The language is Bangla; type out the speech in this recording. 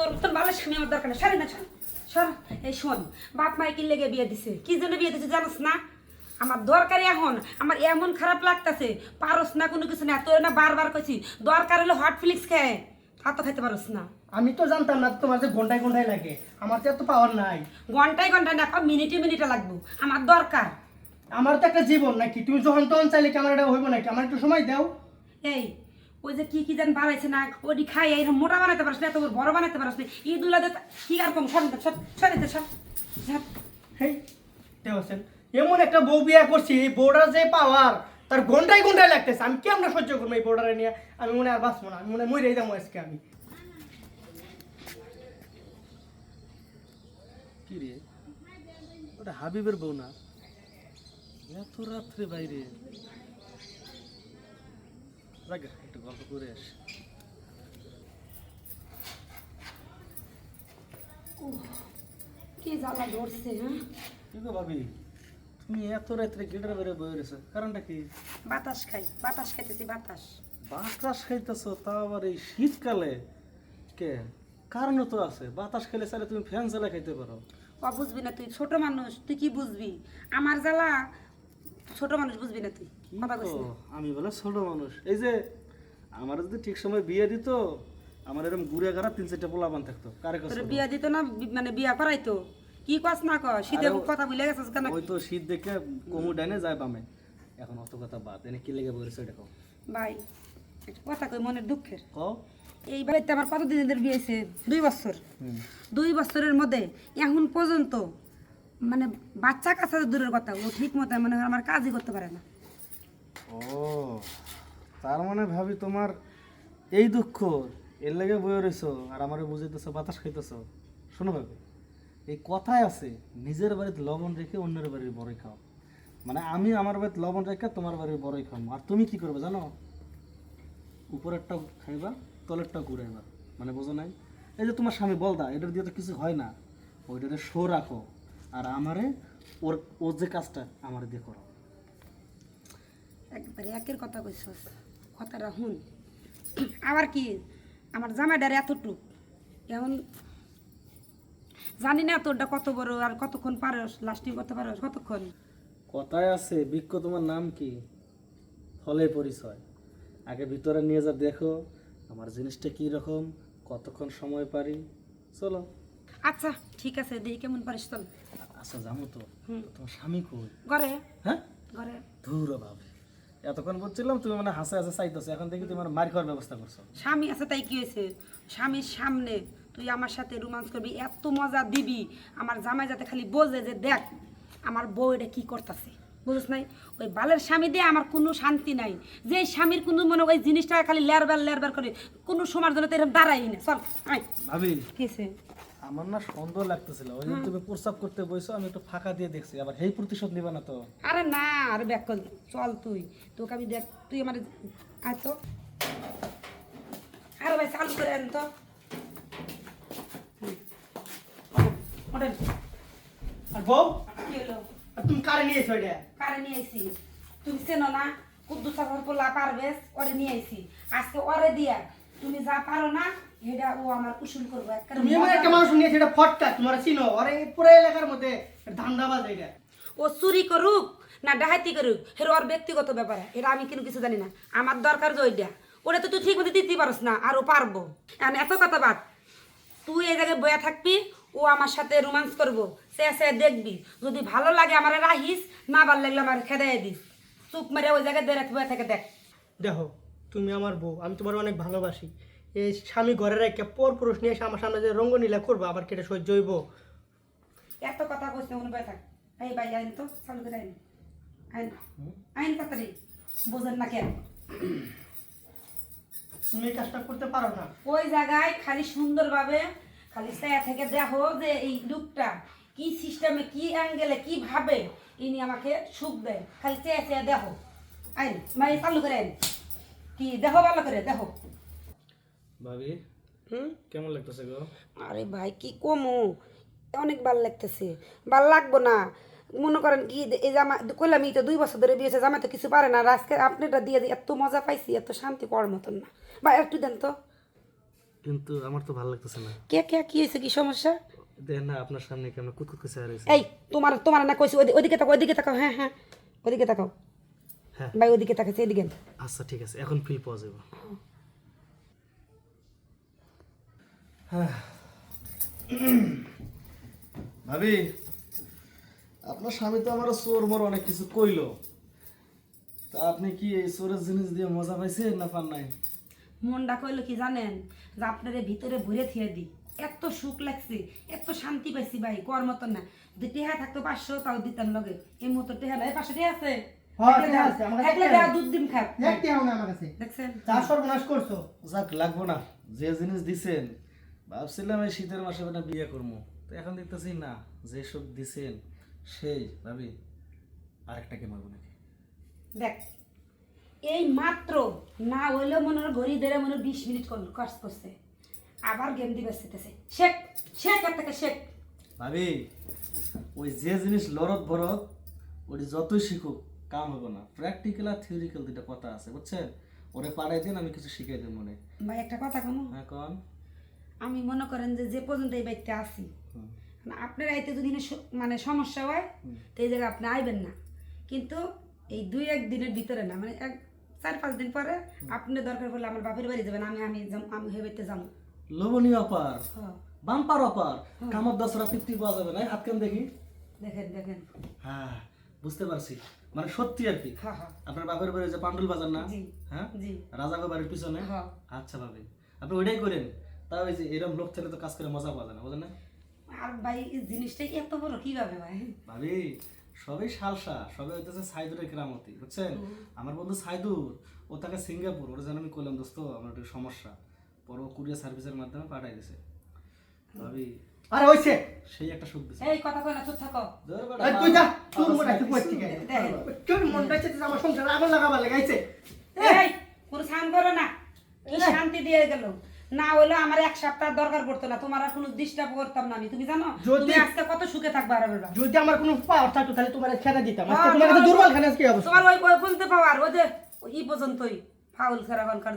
তোর মতন ভালো স্বামী আমার দরকার নেই। সারি না সর। সর। এই শোন বাপ মাই কি লেগে বিয়ে দিছে? কি জন্য বিয়ে দিছে জানোস না? আমার দরকারি এখন। আমার এমন খারাপ লাগতাছে। পারস না কোনো কিছু না। তোর না বারবার কইছি দরকার হলে হট ফ্লিক্স খায় তা তো খাইতে পারস না। আমি তো জানতাম না তোমার যে ঘন্টায় ঘন্টায় লাগে। আমার তো এত পাওয়ার নাই। ঘন্টায় ঘন্টায় না মিনিটে মিনিটে লাগবো। আমার দরকার। আমার তো একটা জীবন নাকি? তুমি যখন তখন চাইলে কি আমার এটা হইব নাকি? আমার একটু সময় দাও। এই ওই যে কি কি যেন বানাইছে না ওটি খাই এই মোটা বানাইতে পারস না এত বড় বানাইতে পারস না। ঈদুল্লা কি আর কম সরিতে সর সরিতে সর। সর। হেই দেওয়াছেন এমন একটা বউ বিয়া করছি এই বউটার যে পাওয়ার তার ঘন্টায় ঘন্টায় লাগতেছে। আমি কেমন সহ্য করব এই বউটারে নিয়ে? আমি মনে আর বাঁচবো না আমি মনে হয় মরে যাব আজকে আমি। কি রে? ওটা হাবিবের বউ না? এত রাত্রে বাইরে। রাখ একটু গল্প করে আস। কি জ্বালা ধরছে হ্যাঁ? কি গো ভাবি তুমি এত রাত্রে গেটের বাইরে বয়ে রয়েছো কারণটা কি? বাতাস খাই বাতাস খাইতেছি বাতাস। বাতাস খাইতেছ তাও আবার এই শীতকালে? কে? কারণ তো আছে বাতাস খেলে চাইলে তুমি ফ্যান খাইতে পারো। ও বুঝবি না তুই ছোট মানুষ তুই কি বুঝবি? আমার জ্বালা ছোট মানুষ বুঝবি না তুই। কথা কইস না। আমি বলে ছোট মানুষ। এই যে আমার যদি ঠিক সময় বিয়ে দিত আমার এরকম ঘুরে গাড়া তিন চারটা পোলাবান থাকতো। কারে কাছে তোর দিত না মানে বিয়া করাইতো। কি কস না কস? শীতে কথা ভুলে গেছিস কেন? ওই তো শীত দেখে কোমর ডাইনে যায় বামে। এখন অত কথা বাদ এনে কি লেগে বলেছে ভাই একটা কথা কই মনের দুঃখের। কও? এই বাড়িতে আমার কতদিন ধরে বিয়ে হয়েছে? দুই বছর। দুই বছরের মধ্যে এখন পর্যন্ত মানে বাচ্চা কাছে দূরের কথা, ও ঠিক মতো মানে আমার কাজই করতে পারে না। ও, তার মানে ভাবি তোমার এই দুঃখ, এর লেগে বয়ে রইছো আর আমারে বুঝাইতেছো, বাতাস খাইতেছো। শোনো ভাবি, এই কথায় আছে, নিজের বাড়িতে লবণ রেখে অন্যের বাড়ির বড়ই খাও। মানে আমি আমার বাড়িতে লবণ রেখে তোমার বাড়ির বড়ই খাও আর তুমি কি করবে জানো? উপরেরটা খাইবা, তলেরটা ঘুরাইবা মানে বোঝো নাই? এই যে তোমার স্বামী বলদা, এটার দিয়ে তো কিছু হয় না। ওইটারে শো রাখো। আর আমারে ওর ওর যে কাজটা আমারে দিয়ে করো। একবারে একের কথা কইছস কথাটা হুন আবার কি আমার জামাইডারে এতটুক। এমন জানি না তোরটা কত বড় আর কতক্ষণ পারস লাস্টিং করতে পারস কতক্ষণ? কথায় আছে বিক্ষ তোমার নাম কি? ফলে পরিচয়। আগে ভিতরে নিয়ে যা দেখো আমার জিনিসটা কি রকম কতক্ষণ সময় পারি। চলো। আচ্ছা ঠিক আছে দেখি কেমন পারিস চল। আচ্ছা জানো তো তোমার স্বামী কই? ঘরে। হ্যাঁ? ঘরে। ধুর ভাবে এতক্ষণ বলছিলাম তুমি মানে হাসে হাসে চাইতেছো এখন দেখি তোমার মার খাওয়ার ব্যবস্থা করছ। স্বামী আছে তাই কি হয়েছে? স্বামীর সামনে তুই আমার সাথে রোমান্স করবি এত মজা দিবি। আমার জামাই যাতে খালি বোঝে যে দেখ আমার বউ এটা কি করতেছে। বুঝছ নাই? ওই বালের স্বামী দিয়ে আমার কোনো শান্তি নাই। যে স্বামীর কোনো মনে ওই জিনিসটা খালি লেরবার লেরবার করে কোনো সময়ের জন্য তো এরকম দাঁড়াই না। চল আয়। ভাবি। কিসে আমার না সন্দেহ লাগতেছিল। ওই তুমি প্রস্তাব করতে বইছো আমি একটু ফাঁকা দিয়ে দেখছি। আবার এই প্রতিশোধ নিবা না তো। আরে না আরে ব্যাক কর চল তুই। তোকে আমি দেখ তুই আমার আয় তো। আরে ভাই চালু করে আন তো। ওঠেন। আর বউ? কি হলো? আর তুমি কারে নিয়েছো এটা? কারে নিয়ে আইছি? তুমি চেনো না? কুদ্দু সাফর পোলা পারবেস ওরে নিয়ে আইছি। আজকে ওরে দিয়া তুমি যা পারো না এটা ও আমার কুসুল করব। তুমি এমন একটা মানুষ নিয়েছো এটা ফটকা তোমার চিনো? আর পুরো এলাকার মধ্যে ধান্দাবাজ এটা। ও চুরি করুক না ডাহাতি করুক হের ওর ব্যক্তিগত ব্যাপার এটা আমি কিন্তু কিছু জানি না। আমার দরকার যে ওইটা। ওটা তো তুই ঠিক মতো দিতে পারস না আর পারব। এখন এত কথা বাদ। তুই এই জায়গায় বয়া থাকবি ও আমার সাথে রোমান্স করব। সে সে দেখবি। যদি ভালো লাগে আমার রাহিস না ভালো লাগলে আমার খেদাই দিস। চুপ মেরে ওই জায়গায় দেড় বয়া থেকে দেখ। দেখো তুমি আমার বউ আমি তোমার অনেক ভালোবাসি। এই স্বামী ঘরে রেখে পর পুরুষ নিয়ে এসে আমার সামনে যে রঙ্গ রঙ্গনীলা করব আবার কেটে সহ্য হইব? এত কথা না মনে বয়া থাক। এই ভাই আইন তো চালু করে আইন। আইন আইন তাড়াতাড়ি বোঝেন না কেন? তুমি এই কাজটা করতে পারো না। ওই জায়গায় খালি সুন্দরভাবে খালি ছায়া থেকে দেখো যে এই লুকটা কি সিস্টেমে কি অ্যাঙ্গেলে কি ভাবে ইনি আমাকে সুখ দেয়। খালি চেয়ে চেয়ে দেখো। আইন মাই চালু করে আইন। কি দেখো ভালো করে দেখো ভাবি হুম? কেমন লাগতেছে গো? আরে ভাই কি কমু? অনেক ভালো লাগতেছে। ভালো লাগবো না। মনে করেন কি এই জামা কইলাম এই তো দুই বছর ধরে বিয়েছে জামা তো কিছু পারে না। আজকে আপনি এটা দিয়ে এত মজা পাইছি এত শান্তি পাওয়ার মতন না। বা একটু দেন তো। কিন্তু আমার তো ভালো লাগতেছে না। কে কে কি হয়েছে কি সমস্যা? দেখেন না আপনার সামনে কেমন কুতকুত করে এই তোমার তোমার না কইছি ওদিকে তাকাও ওদিকে তাকাও হ্যাঁ হ্যাঁ। ওদিকে তাকাও। হ্যাঁ ভাই ওদিকে তাকাচ্ছে এদিকে আচ্ছা ঠিক আছে এখন ফিল পাওয়া যাবে। ভাবি আপনার স্বামী তো আমার চোর মোর অনেক কিছু কইলো। তা আপনি কি এই চোরের জিনিস দিয়ে মজা পাইছেন না পান নাই? মনটা কইলো কি জানেন? যে আপনার ভিতরে ভরে থিয়ে দি। এত সুখ লাগছে এত শান্তি পাইছি ভাই কর মতন না। যদি টেহা থাকতো পাঁচশো তাও দিতাম লগে। এই মুহূর্তে টেহা নাই পাঁচশো টেহা আছে। হ্যাঁ, যা সর্বনাশ করছ। যাক লাগবো না। যে জিনিস দিছেন ভাবছিলাম এই শীতের মাসে বিয়ে করব। তো এখন দেখতেছি না যে সব দিছেন সেই ভাবি আরেকটাকে মারবো নাকি? দেখ এই মাত্র না হইলেও মনে হয় ঘড়ি ধরে মনে হয় বিশ মিনিট কাজ করছে। আবার গেম দিবে সেতেছে। শেখ শেখ এর থেকে শেখ। ভাবি ওই যে জিনিস লরত বরত ওটি যতই শিখুক কাম হবে না। প্র্যাকটিক্যাল আর থিওরিক্যাল দুটা কথা আছে বুঝছেন? ওরে পাড়াই দিন আমি কিছু শিখাই দেব মনে। ভাই একটা কথা কোনো। হ্যাঁ কন। আমি মনে করেন যে যে পর্যন্ত এই বাড়িতে আসি মানে আপনার আইতে যদি না মানে সমস্যা হয় তো এই জায়গায় আপনি আইবেন না। কিন্তু এই দুই এক দিনের ভিতরে না মানে এক চার পাঁচ দিন পরে আপনি দরকার পড়লে আমার বাপের বাড়ি যাবেন আমি আমি আমি হেবেতে যাব। লোভনীয় অপার। হ্যাঁ। বাম্পার অপার। কামত দশরা তৃপ্তি পাওয়া যাবে না। হাত কেন দেখি? দেখেন দেখেন। হ্যাঁ। বুঝতে পারছি। মানে সত্যি আর কি? হ্যাঁ হ্যাঁ। আপনার বাপের বাড়ি যে পান্ডুল বাজার না? হ্যাঁ? জি। রাজাগো বাড়ির পিছনে? হ্যাঁ। আচ্ছা ভাবি। আপনি ওইটাই করেন। তাও ওই যে এরকম লোক ছেলে তো কাজ করে মজা পাওয়া যায় না বুঝলেন আর ভাই এই জিনিসটা এত বড়? কীভাবে ভাই? ভাবি সবই সালসা সবই হইতেছে সাইদুরের কেরামতি বুঝছেন? আমার বন্ধু সাইদুর ও তাকে সিঙ্গাপুর ওটা যেন আমি করলাম দোস্ত আমার একটু সমস্যা। পরে কুরিয়ার সার্ভিসের মাধ্যমে পাঠাই দিছে। ভাবি আরে হইছে। সেই একটা সুখ দিছে। এই কথা কয় না চুপ থাকো। এই তুই যা তোর মনে আছে বাবা, কই থেকে দেখেন তোর মনটা চাইছে আমার সংসার আগুন লাগাবার লাগাইছে এই কোনো সান করো না। কি শান্তি দিয়ে গেল? না হইলে আমার এক সপ্তাহ দরকার পড়তো না তোমার আর কোনো ডিস্টার্ব করতাম না আমি। তুমি জানো যদি- তুমি আজকে কত সুখে থাকবে আর বেলা যদি আমার কোনো পাওয়ার থাকতো তাহলে তোমার খেতে দিতাম। আজকে হ্যাঁ, তোমার কাছে দুর্বল খানে কি অবস্থা। তোমার ওই বলতে পাওয়ার ওই যে ওই পর্যন্তই ফাউল খেরা কনকার